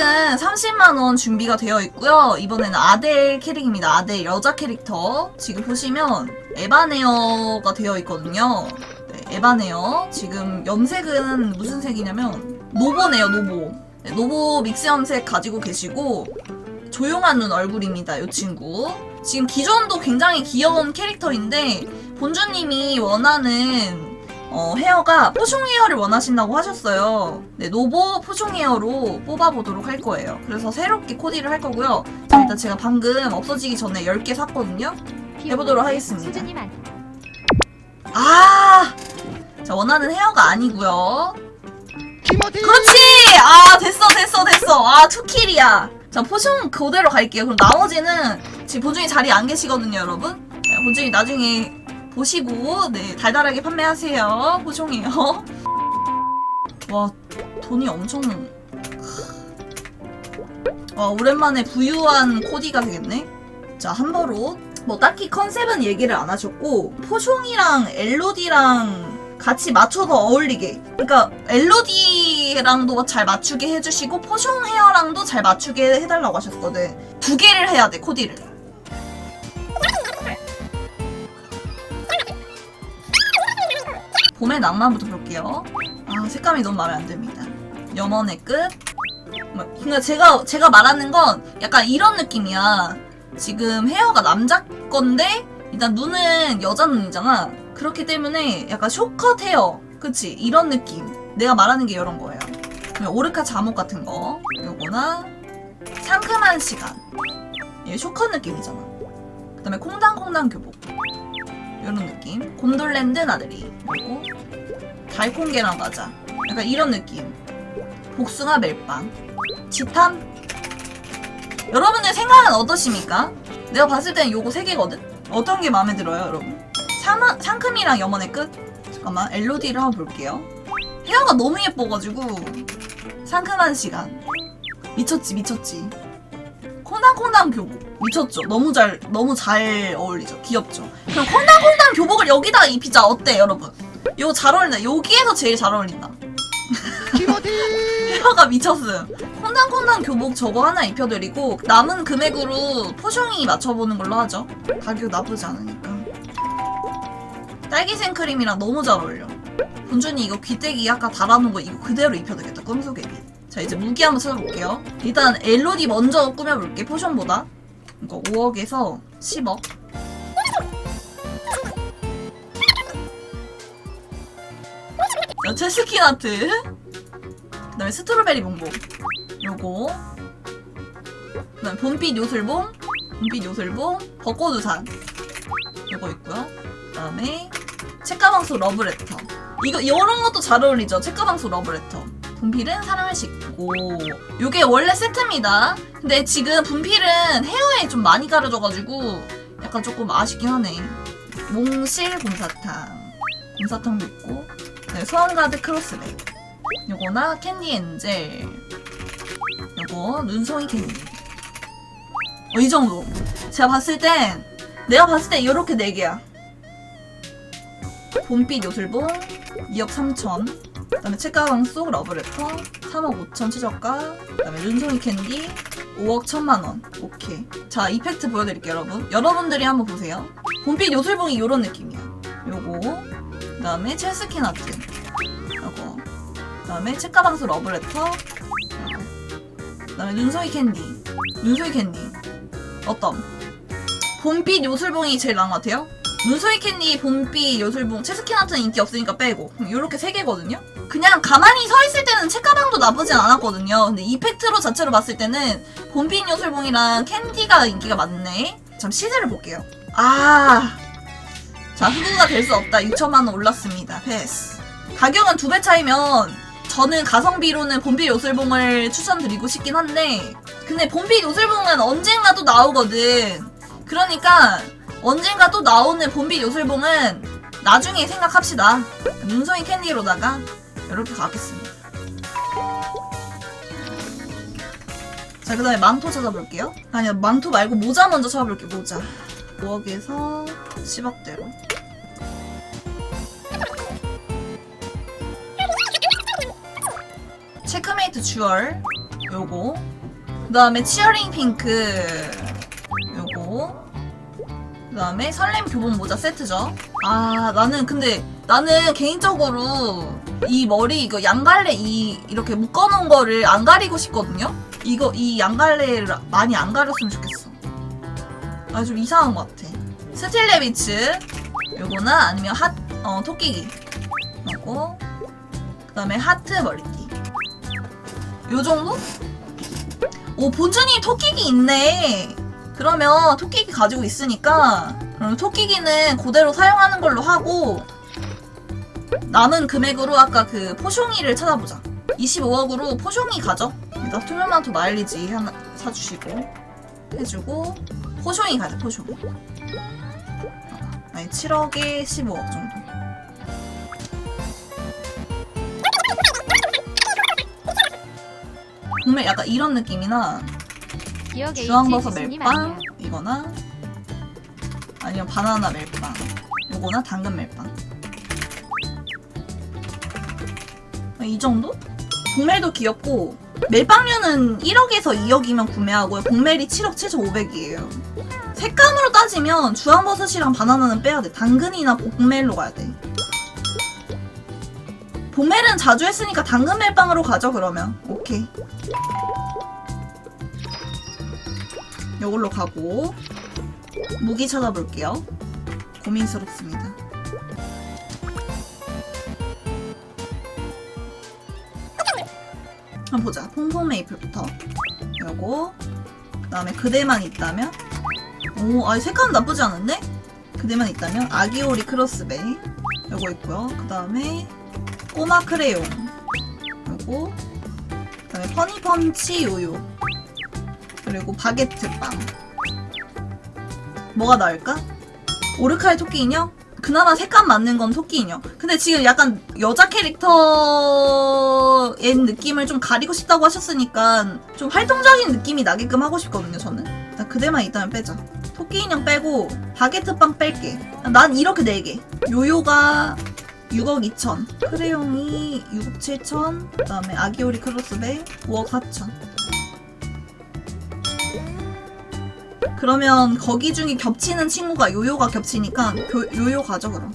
금액은 30만원 준비가 되어 있고요. 이번에는 아델 캐릭입니다. 아델 여자 캐릭터. 지금 보시면 에바네어가 되어 있거든요. 네, 에바네어. 지금 염색은 무슨 색이냐면 노보네요, 노보. 네, 노보 믹스 염색 가지고 계시고 조용한 눈 얼굴입니다, 이 친구. 지금 기존도 굉장히 귀여운 캐릭터인데 본주님이 원하는 어, 헤어가 포숑 헤어를 원하신다고 하셨어요. 네, 노보 포숑 헤어로 뽑아보도록 할 거예요. 그래서 새롭게 코디를 할 거고요. 자, 일단 제가 방금 없어지기 전에 10개 샀거든요. 해보도록 하겠습니다. 아! 자, 원하는 헤어가 아니고요. 그렇지! 아, 됐어, 됐어, 됐어. 아, 투킬이야. 자, 포션 그대로 갈게요. 그럼 나머지는 지금 본중이 자리에 안 계시거든요, 여러분. 자, 본중이 나중에 보시고, 네, 달달하게 판매하세요. 포션이에요. 와, 돈이 엄청. 와, 오랜만에 부유한 코디가 되겠네. 자, 한버로. 뭐, 딱히 컨셉은 얘기를 안 하셨고, 포숑이랑 엘로디랑 같이 맞춰서 어울리게. 그러니까 엘로디랑도 잘 맞추게 해주시고 포숑 헤어랑도 잘 맞추게 해달라고 하셨거든. 두 개를 해야 돼 코디를. 봄의 낭만부터 볼게요. 아 색감이 너무 마음에 안 듭니다. 염원의 끝. 뭐, 그러니까 제가 제가 말하는 건 약간 이런 느낌이야. 지금 헤어가 남자 건데 일단 눈은 여자 눈이잖아. 그렇기 때문에 약간 쇼컷 헤어. 그치? 이런 느낌. 내가 말하는 게 이런 거예요. 오르카 잠옷 같은 거. 요거나 상큼한 시간. 이게 쇼컷 느낌이잖아. 그 다음에 콩당콩당 교복. 이런 느낌. 곤돌랜드 나들이. 그리고 달콩 계란 과자. 약간 이런 느낌. 복숭아 멜빵. 지탐. 여러분들 생각은 어떠십니까? 내가 봤을 때는 요거 세 개거든? 어떤 게 마음에 들어요, 여러분? 사마, 상큼이랑 염원의 끝? 잠깐만, 엘로디를 한번 볼게요. 헤어가 너무 예뻐가지고, 상큼한 시간. 미쳤지, 미쳤지. 콩당콩당 교복. 미쳤죠? 너무 잘, 너무 잘 어울리죠? 귀엽죠? 그럼 콩당콩당 교복을 여기다가 입히자. 어때, 여러분? 이거 잘 어울린다. 여기에서 제일 잘 어울린다. 헤어가 미쳤음. 콩당콩당 교복 저거 하나 입혀드리고 남은 금액으로 포숑이 맞춰보는 걸로 하죠. 가격 나쁘지 않으니까. 딸기 생크림이랑 너무 잘 어울려. 본준이 이거 귀때기 아까 달아놓은 거 이거 그대로 입혀되겠다. 꿈속의 빛. 자 이제 무기 한번 찾아볼게요. 일단 엘로디 먼저 꾸며볼게 포션보다. 이거 5억에서 10억. 자 체스킨 아트. 그 다음에 스트로베리 봉봉 요거 그 다음에 봄빛 요술봉 봄빛 요술봉 벚꽃 우산 요거 있고요 그 다음에 책가방수 러브레터 이거 이런 것도 잘 어울리죠 책가방수 러브레터 분필은 사랑을 싣고 요게 원래 세트입니다. 근데 지금 분필은 헤어에 좀 많이 가려져가지고 약간 조금 아쉽긴 하네. 몽실 곰사탕. 곰사탕도 있고. 네, 소원가드 크로스백. 요거나 캔디 엔젤. 요거 눈송이 캔디. 어, 이 정도. 제가 봤을 땐 내가 봤을 땐 요렇게 4개야. 봄빛 요술봉 2억 3천 그 다음에 책가방 속 러브레터 3억 5천 최저가 그 다음에 눈송이 캔디 5억 1천만 원. 오케이. 자 이펙트 보여드릴게요 여러분. 여러분들이 한번 보세요. 봄빛 요술봉이 요런 느낌이야. 요거. 그 다음에 첼스킨 아트. 요거. 그다음에 책가방수 러브레터. 그다음에 눈송이 캔디. 눈송이 캔디. 어떤? 봄빛 요술봉이 제일 나은 것 같아요? 눈송이 캔디 봄빛 요술봉. 체스킨 아트는 인기 없으니까 빼고. 이렇게 세 개거든요 그냥 가만히 서 있을 때는 책가방도 나쁘진 않았거든요 근데 이펙트로 자체로 봤을 때는 봄빛 요술봉이랑 캔디가 인기가 많네 잠 시세를 볼게요 아 자, 흑우가 될 수 없다. 6천만 원 올랐습니다. 패스. 가격은 두 배 차이면 저는 가성비로는 봄빛 요술봉을 추천드리고 싶긴 한데 근데 봄빛 요술봉은 언젠가 또 나오거든. 그러니까 언젠가 또 나오는 봄빛 요술봉은 나중에 생각합시다. 눈송이 캔디로다가 이렇게 가겠습니다. 자, 그 다음에 망토 찾아볼게요. 아니요, 망토 말고 모자 먼저 찾아볼게요, 모자. 5억에서 10억대로. 체크메이트 주얼 요거 그 다음에 치어링 핑크 다음에 설렘 교본 모자 세트죠. 아 나는 근데 나는 개인적으로 이 머리 이거 양갈래 이 이렇게 묶어놓은 거를 안 가리고 싶거든요. 이거 이 양갈래를 많이 안 가렸으면 좋겠어. 아 좀 이상한 것 같아. 스틸레비츠. 요거나 아니면 핫 어, 토끼기. 하고 그 다음에 하트 머리띠. 요 정도? 오 본준이 토끼기 있네 그러면 토끼기 가지고 있으니까 그럼 토끼기는 그대로 사용하는 걸로 하고 남은 금액으로 아까 그 포숑이를 찾아보자. 25억으로 포숑이 가죠 일단 투명만토 마일리지 하나 사주시고 해주고 포숑이 가자 포숑 아니 7억에 15억 정도. 정말 약간 이런 느낌이나 기억 주황버섯 멜빵. 이거나? 아니면 바나나 멜빵. 요거나 당근 멜빵. 이 정도? 복멜도 귀엽고 멜빵류는 1억에서 2억이면 구매하고요. 복멜이 7억 7,500이에요. 색감으로 따지면 주황버섯이랑 바나나는 빼야 돼. 당근이나 복멜로 가야 돼. 복멜은 자주 했으니까 당근 멜빵으로 가죠 그러면. 오케이 이걸로 가고 무기 찾아볼게요. 고민스럽습니다. 한번 보자. 퐁퐁 메이플부터. 요거. 그 다음에 그대만 있다면. 오, 아 색감은 나쁘지 않은데? 그대만 있다면. 아기오리 크로스베이. 요거 있고요. 그 다음에 꼬마 크레용. 요거. 그 다음에 퍼니펀치 요요. 그리고 바게트 빵. 뭐가 나을까? 오르카의 토끼 인형? 그나마 색감 맞는 건 토끼 인형. 근데 지금 약간 여자 캐릭터의 느낌을 좀 가리고 싶다고 하셨으니까 좀 활동적인 느낌이 나게끔 하고 싶거든요, 저는. 일단 그대만 있다면 빼자. 토끼 인형 빼고 바게트 빵 뺄게. 난 이렇게 4개. 요요가 6억 2천. 크레용이 6억 7천. 그 다음에 아기오리 크로스베이 5억 4천. 그러면 거기 중에 겹치는 친구가 요요가 겹치니까 교- 요요 가져 그럼.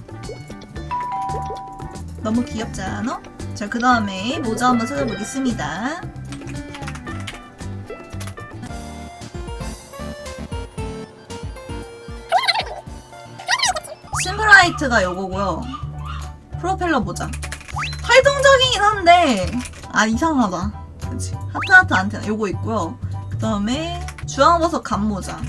너무 귀엽지 않아? 자 그 다음에 모자 한번 찾아보겠습니다. 심플라이트가 요거고요. 프로펠러 모자. 활동적이긴 한데 아 이상하다. 그치. 하트하트 안테나 요거 있고요. 그 다음에 주황버섯 감모자.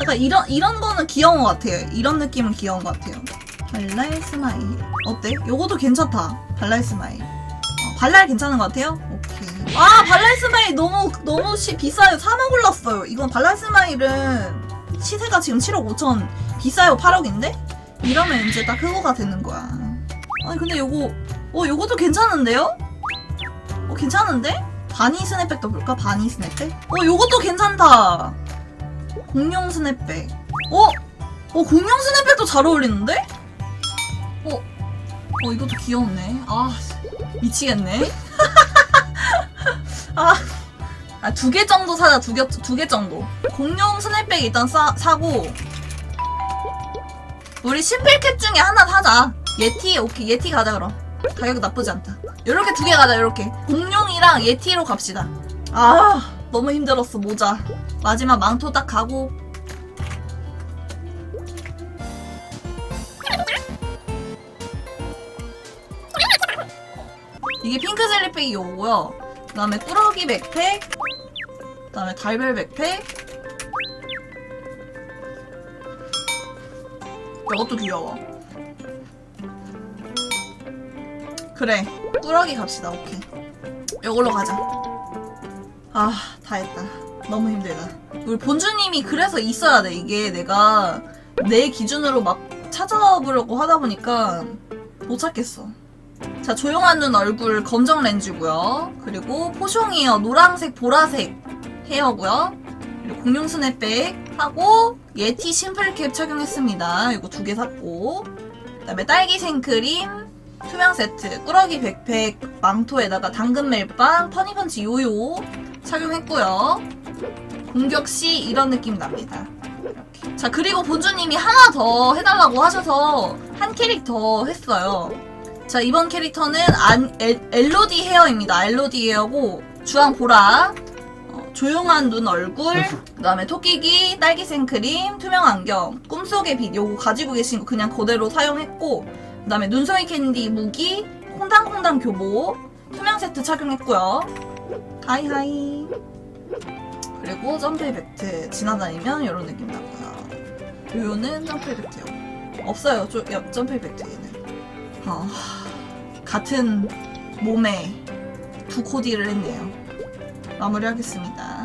약간 이런 이런 거는 귀여운 것 같아요. 이런 느낌은 귀여운 것 같아요. 발랄 스마일. 어때? 요것도 괜찮다. 발랄 스마일. 어, 발랄 괜찮은 것 같아요? 오케이. 아 발랄 스마일 너무 너무 시, 비싸요. 3억 올랐어요. 이건 발랄 스마일은 시세가 지금 7억 5천 비싸요 8억인데? 이러면 이제 딱 흑호가 되는 거야. 아니 근데 요거 어 요것도 괜찮은데요? 어 괜찮은데? 바니 스냅백도 볼까? 바니 스냅백? 어, 요것도 괜찮다. 공룡 스냅백. 어? 어, 공룡 스냅백도 잘 어울리는데? 어, 어, 이것도 귀엽네. 아, 미치겠네. 아, 아, 두 개 정도 사자, 두 개, 두 개 정도. 공룡 스냅백 일단 싸, 사고, 우리 심플캡 중에 하나 사자. 예티, 오케이, 예티 가자, 그럼. 가격 나쁘지 않다. 요렇게 두 개 가자, 요렇게. 공룡이랑 예티로 갑시다. 아, 너무 힘들었어, 모자. 마지막 망토 딱 가고. 이게 핑크 젤리백이 요거고요. 그 다음에 꾸러기 백팩. 그 다음에 달별 백팩. 이것도 귀여워. 그래. 꾸러기 갑시다. 오케이. 이걸로 가자. 아 다 했다. 너무 힘들다. 우리 본주님이 그래서 있어야 돼. 이게 내가 내 기준으로 막 찾아보려고 하다 보니까 못 찾겠어. 자 조용한 눈 얼굴 검정 렌즈고요. 그리고 포숑이에요. 노란색 보라색 헤어고요. 그리고 공룡 스냅백 하고 예티 심플캡 착용했습니다. 이거 두 개 샀고. 그 다음에 딸기 생크림 투명 세트, 꾸러기 백팩, 망토에다가 당근 멜빵, 퍼니펀치 요요 착용했고요. 공격 시 이런 느낌 납니다. 이렇게. 자 그리고 본주님이 하나 더 해달라고 하셔서 한 캐릭 더 했어요. 자 이번 캐릭터는 안, 엘, 엘로디 헤어입니다. 엘로디 헤어고 주황 보라, 어, 조용한 눈 얼굴, 그 다음에 토끼기, 딸기 생크림, 투명 안경, 꿈속의 빛 요거 가지고 계신 거 그냥 그대로 사용했고 그 다음에 눈송이 캔디 무기, 콩당콩당 교보, 투명 세트 착용했고요. 하이하이. 그리고 점프 이펙트 지나다니면 이런 느낌 나고요. 요요는 점프 이펙트요. 없어요. 저, 여- 점프 이펙트에는. 어, 같은 몸에 두 코디를 했네요. 마무리하겠습니다.